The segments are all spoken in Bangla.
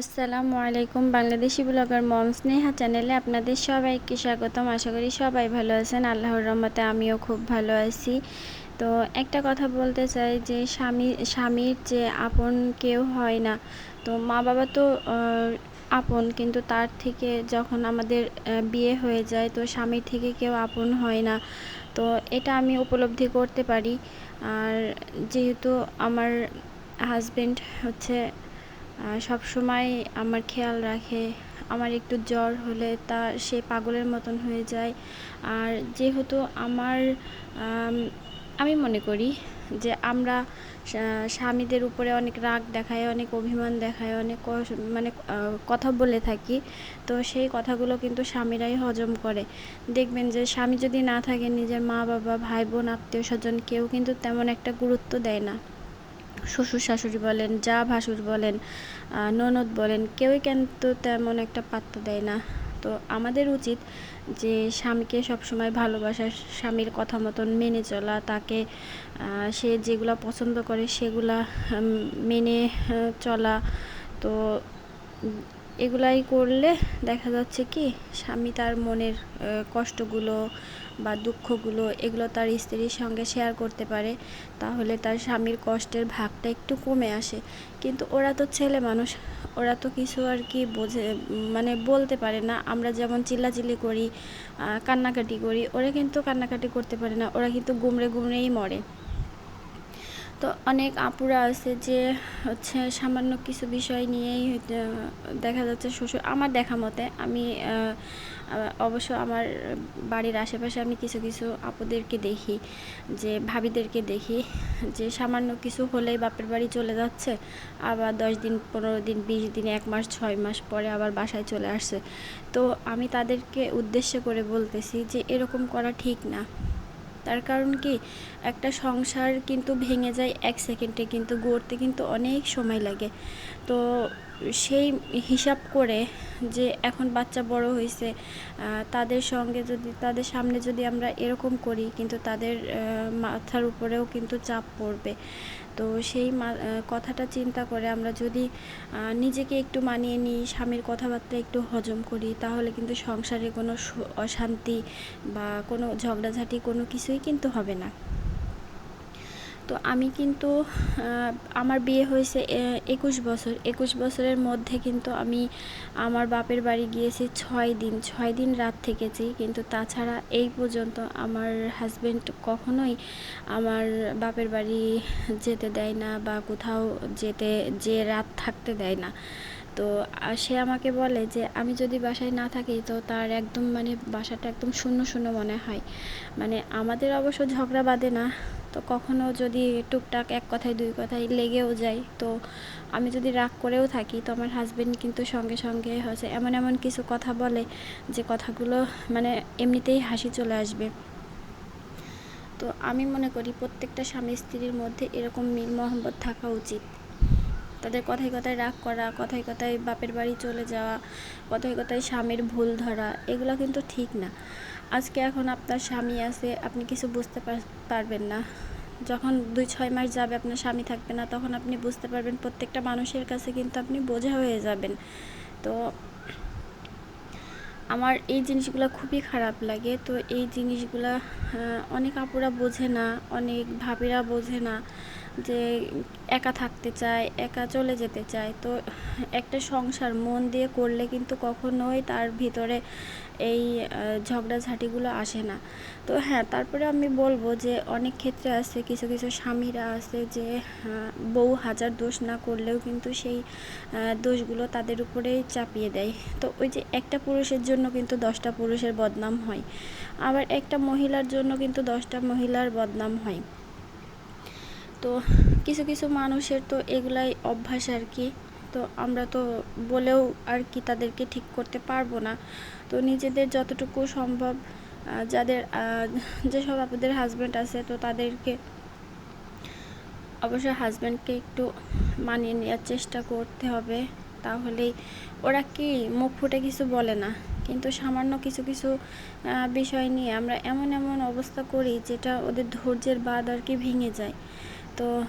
আসসালামু আলাইকুম বাংলাদেশি ব্লগার মম স্নেহা চ্যানেলে আপনাদের সবাইকে স্বাগতম। আশা করি সবাই ভালো আছেন। আল্লাহর রহমতে আমিও খুব ভালো আছি। তো একটা কথা বলতে চাই যে, স্বামী, স্বামীর যে আপন কেউ হয় না, তো মা বাবা তো আপন, কিন্তু তার থেকে যখন আমাদের বিয়ে হয়ে যায়, তো স্বামীর থেকে কেউ আপন হয় না। তো এটা আমি উপলব্ধি করতে পারি। আর যেহেতু আমার হাজব্যান্ড হচ্ছে সব সময় আমার খেয়াল রাখে। আমার একটু জ্বর হলে তা সে পাগলের মতন হয়ে যায়। আর যেহেতু আমার, আমি মনে করি যে আমরা স্বামীদের উপরে অনেক রাগ দেখায়, অনেক অভিমান দেখায়, অনেক মানে কথা বলে থাকি, তো সেই কথাগুলো কিন্তু স্বামীরাই হজম করে। দেখবেন যে স্বামী যদি না থাকে নিজের মা বাবা ভাই বোন আত্মীয় স্বজন কেউ কিন্তু তেমন একটা গুরুত্ব দেয় না। শ্বশুর শাশুড়ি বলেন, যা ভাসুর বলেন ননদ বলেন, কেউই কিন্তু তেমন একটা পাত্তা দেয় না। তো আমাদের উচিত যে স্বামীকে সবসময় ভালোবাসা স্বামীর কথা মতন মেনে চলা, তাকে সে যেগুলো পছন্দ করে সেগুলা মেনে চলা। তো এগুলাই করলে দেখা যাচ্ছে কি, স্বামী তার মনের কষ্টগুলো বা দুঃখগুলো এগুলো তার স্ত্রীর সঙ্গে শেয়ার করতে পারে, তাহলে তার স্বামীর কষ্টের ভাগটা একটু কমে আসে। কিন্তু ওরা তো ছেলে মানুষ, ওরা তো কিছু আর কি বোঝে মানে বলতে পারে না। আমরা যেমন চিল্লাচিল্লি করি কান্নাকাটি করি, ওরা কিন্তু কান্নাকাটি করতে পারে না, ওরা কিন্তু গুমড়ে গুমড়েই মরে। তো অনেক আপুরা আছে যে হচ্ছে সামান্য কিছু বিষয় নিয়েই দেখা যাচ্ছে শ্বশুর, আমার দেখা মতে আমি অবশ্য আমার বাড়ির আশেপাশে আমি কিছু কিছু আপুদেরকে দেখি, যে ভাবিদেরকে দেখি, যে সামান্য কিছু হলেই বাপের বাড়ি চলে যাচ্ছে, আবার দশ দিন, পনেরো দিন, বিশ দিন, এক মাস, ছয় মাস পরে আবার বাসায় চলে আসছে। তো আমি তাদেরকে উদ্দেশ্য করে বলতেছি যে এরকম করা ঠিক না। তার কারণ কি? একটা সংসার কিন্তু ভেঙে যায়, এক সেকেন্ডে কিন্তু গড়তে কিন্তু অনেক সময় লাগে। তো সেই হিসাব করে যে এখন বাচ্চা বড় হয়েছে তাদের সঙ্গে যদি, তাদের সামনে যদি আমরা এরকম করি, কিন্তু তাদের মাথার উপরেও কিন্তু চাপ পড়বে। তো সেই কথাটা চিন্তা করে আমরা যদি নিজেকে একটু মানিয়ে নিই, স্বামীর কথাবার্তা একটু হজম করি, তাহলে কিন্তু সংসারে কোনো অশান্তি বা কোনো ঝগড়াঝাটি কোনো কিছুই কিন্তু হবে না। তো আমি কিন্তু আমার বিয়ে হয়েছে একুশ বছর। একুশ বছরের মধ্যে কিন্তু আমি আমার বাপের বাড়ি গিয়েছি ছয় দিন। ছয় দিন রাত থেকেছি। কিন্তু তাছাড়া এই পর্যন্ত আমার হাজব্যান্ড কখনোই আমার বাপের বাড়ি যেতে দেয় না বা কোথাও যেতে, যে রাত থাকতে দেয় না। তো সে আমাকে বলে যে, আমি যদি বাসায় না থাকি তো তার একদম মানে বাসাটা একদম শূন্য শূন্য মনে হয়। মানে আমাদের অবশ্য ঝগড়া বাঁধে না। তো কখনো যদি টুকটাক এক কথায়, দুই কথায় লেগেও যায়, তো আমি যদি রাগ করেও থাকি, তো আমার হাজব্যান্ড কিন্তু সঙ্গে সঙ্গে হচ্ছে এমন এমন কিছু কথা বলে যে কথাগুলো মানে এমনিতেই হাসি চলে আসবে। তো আমি মনে করি প্রত্যেকটা স্বামী স্ত্রীর মধ্যে এরকম মিল মহব্বত থাকা উচিত। তাদের কথায় কথায় রাগ করা, কথায় কথায় বাপের বাড়ি চলে যাওয়া, কথায় কথায় স্বামীর ভুল ধরা, এগুলো কিন্তু ঠিক না। আজকে এখন আপনার স্বামী আছে, আপনি কিছু বুঝতে পারবেন না। যখন দুই, ছয় মাস যাবে আপনার স্বামী থাকবে না, তখন আপনি বুঝতে পারবেন প্রত্যেকটা মানুষের কাছে কিন্তু আপনি বোঝা হয়ে যাবেন। তো আমার এই জিনিসগুলো খুবই খারাপ লাগে। তো এই জিনিসগুলা অনেক আপুরা বোঝে না, অনেক ভাবিরা বোঝে না। যে একা থাকতে চায়, একা চলে যেতে চায়, তো একটা সংসার মন দিয়ে করলে কিন্তু কখনোই তার ভিতরে এই ঝগড়াঝাটিগুলো আসে না। তো হ্যাঁ তারপরে আমি বলব যে অনেক ক্ষেত্রে আছে, কিছু কিছু স্বামীরা আছে যে বউ হাজার দোষ না করলেও কিন্তু সেই দোষগুলো তাদের উপরেই চাপিয়ে দেয়। তো ওই যে একটা পুরুষের জন্য কিন্তু দশটা পুরুষের বদনাম হয়, আবার একটা মহিলার জন্য কিন্তু দশটা মহিলার বদনাম হয়। তো কিছু কিছু মানুষের তো এগুলাই অভ্যাস আর কি। তো আমরা তো বলেও আর কি তাদেরকে ঠিক করতে পারব না। তো নিজেদের যতটুকু সম্ভব যাদের যেসব আপনাদের হাজব্যান্ড আছে, তো তাদেরকে অবশ্যই হাজব্যান্ডকে একটু মানিয়ে নেওয়ার চেষ্টা করতে হবে। তাহলেই ওরা কি মুখ ফুটে কিছু বলে না। কিন্তু সামান্য কিছু কিছু বিষয় নিয়ে আমরা এমন এমন অবস্থা করি যেটা ওদের ধৈর্যের বাদ আর কি ভেঙে যায়। তো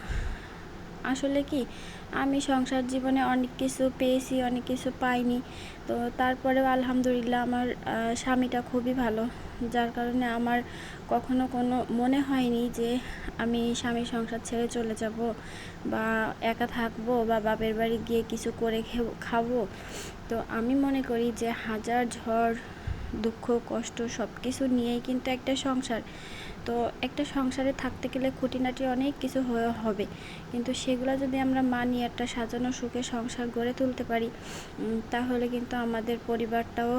আসলে কি, আমি সংসার জীবনে অনেক কিছু পেয়েছি, অনেক কিছু পাইনি। তো তারপরেও আলহামদুলিল্লাহ আমার স্বামীটা খুবই ভালো। যার কারণে আমার কখনো কোনো মনে হয়নি যে আমি স্বামী সংসার ছেড়ে চলে যাব বা একা থাকব বা বাপের বাড়ি গিয়ে কিছু করে খেব- তো আমি মনে করি যে হাজার ঝড়, দুঃখ, কষ্ট সব কিছু নিয়েই কিন্তু একটা সংসার। তো একটা সংসারে থাকতে গেলে খুঁটিনাটি অনেক কিছু হয়ে হবে। কিন্তু সেগুলো যদি আমরা মানি, একটা সাজানো সুখে সংসার গড়ে তুলতে পারি তাহলে কিন্তু আমাদের পরিবারটাও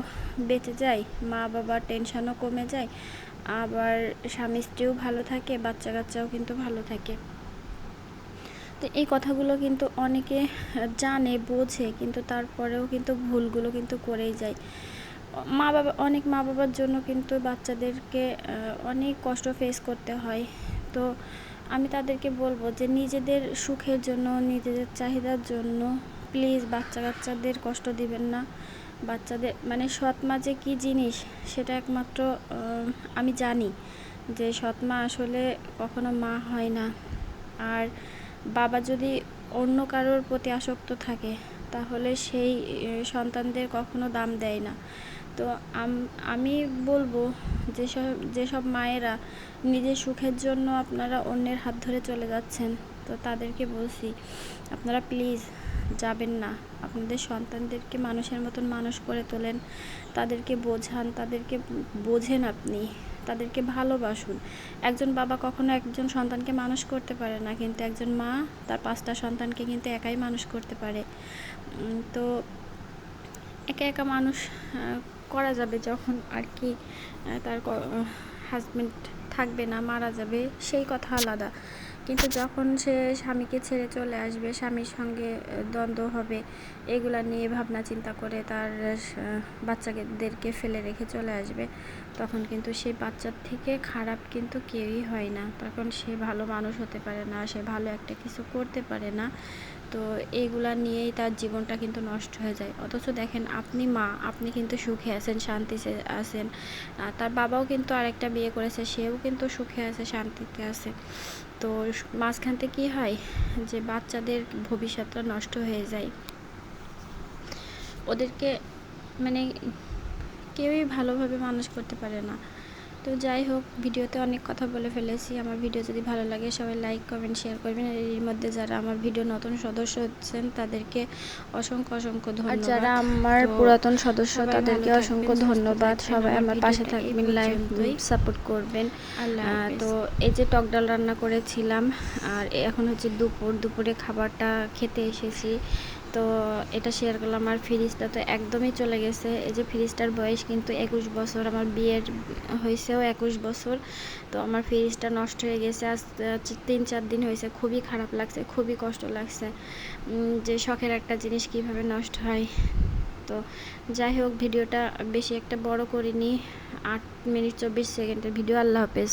বেঁচে যায় মা বাবার টেনশনও কমে যায়, আবার স্বামী স্ত্রীও ভালো থাকে বাচ্চা কাচ্চাও কিন্তু ভালো থাকে। তো এই কথাগুলো কিন্তু অনেকে জানে, বোঝে, কিন্তু তারপরেও কিন্তু ভুলগুলো কিন্তু করেই যায়। মা বাবা অনেক মা বাবার জন্য কিন্তু বাচ্চাদেরকে অনেক কষ্ট ফেস করতে হয়। তো আমি তাদেরকে বলব যে নিজেদের সুখের জন্য, নিজেদের চাহিদার জন্য প্লিজ বাচ্চা কাচ্চাদের কষ্ট দিবেন না। বাচ্চাদের মানে সৎ মা যে কী জিনিস সেটা একমাত্র আমি জানি যে সৎ মা আসলে কখনো মা হয় না। আর বাবা যদি অন্য কারোর প্রতি আসক্ত থাকে তাহলে সেই সন্তানদের কখনো দাম দেয় না। তো আমি বলব যেসব যেসব মায়েরা নিজের সুখের জন্য আপনারা অন্যের হাত ধরে চলে যাচ্ছেন, তো তাদেরকে বলছি, আপনারা প্লিজ যাবেন না। আপনাদের সন্তানদেরকে মানুষের মতন মানুষ করে তোলেন, তাদেরকে বোঝান, তাদেরকে বোঝেন আপনি, তাদেরকে ভালোবাসুন। একজন বাবা কখনো একজন সন্তানকে মানুষ করতে পারে না, কিন্তু একজন মা তার পাঁচটা সন্তানকে কিন্তু একাই মানুষ করতে পারে। তো একা একা মানুষ করা যাবে যখন আর কি তার হাজবেন্ড থাকবে না, মারা যাবে, সেই কথা আলাদা। কিন্তু যখন সে স্বামীকে ছেড়ে চলে আসবে, স্বামীর সঙ্গে দ্বন্দ্ব হবে, এগুলা নিয়ে ভাবনা চিন্তা করে তার বাচ্চাদেরকে ফেলে রেখে চলে আসবে। তখন কিন্তু সেই বাচ্চার থেকে খারাপ কিন্তু কেউই হয় না। তখন সে ভালো মানুষ হতে পারে না, সে ভালো একটা কিছু করতে পারে না। তো এইগুলা নিয়েই তার জীবনটা কিন্তু নষ্ট হয়ে যায়। অথচ দেখেন, আপনি মা, আপনি কিন্তু সুখে আছেন শান্তিতে আছেন। তার বাবাও কিন্তু আরেকটা বিয়ে করেছে, সেও কিন্তু সুখে আছে, শান্তিতে আছে। তো মাঝখানতে কি হয় যে বাচ্চাদের ভবিষ্যৎটা নষ্ট হয়ে যায়। ওদেরকে মানে কেউই ভালোভাবে মানুষ করতে পারে না। তো যাই হোক ভিডিওতে অনেক কথা বলে ফেলেছি। আমার ভিডিও যদি ভালো লাগে সবাই লাইক কমেন্ট শেয়ার করবেন। আর এর মধ্যে যারা আমার ভিডিও নতুন সদস্য হচ্ছেন তাদেরকে অসংখ্য অসংখ্য ধন্যবাদ। যারা আমার পুরাতন সদস্য তাদেরকে অসংখ্য ধন্যবাদ। সবাই আমার পাশে থাকবেন পর্যন্তই। সাপোর্ট করবেন। তো এই যে টক ডাল রান্না করেছিলাম আর এখন হচ্ছে দুপুর। দুপুরে খাবারটা খেতে এসেছি। তো এটা শেয়ার করলাম। আমার ফ্রিজটা তো একদমই চলে গেছে। এই যে ফ্রিজটার বয়স কিন্তু একুশ বছর। আমার বিয়ের হয়েছেও একুশ বছর। তো আমার ফ্রিজটা নষ্ট হয়ে গেছে। আজ তিন চার দিন হয়েছে। খুবই খারাপ লাগছে। খুবই কষ্ট লাগছে। যে শখের একটা জিনিস কীভাবে নষ্ট হয়। তো যাই হোক, ভিডিওটা বেশি একটা বড় করিনি। আট মিনিট চব্বিশ সেকেন্ডের ভিডিও। আল্লাহ হাফেজ।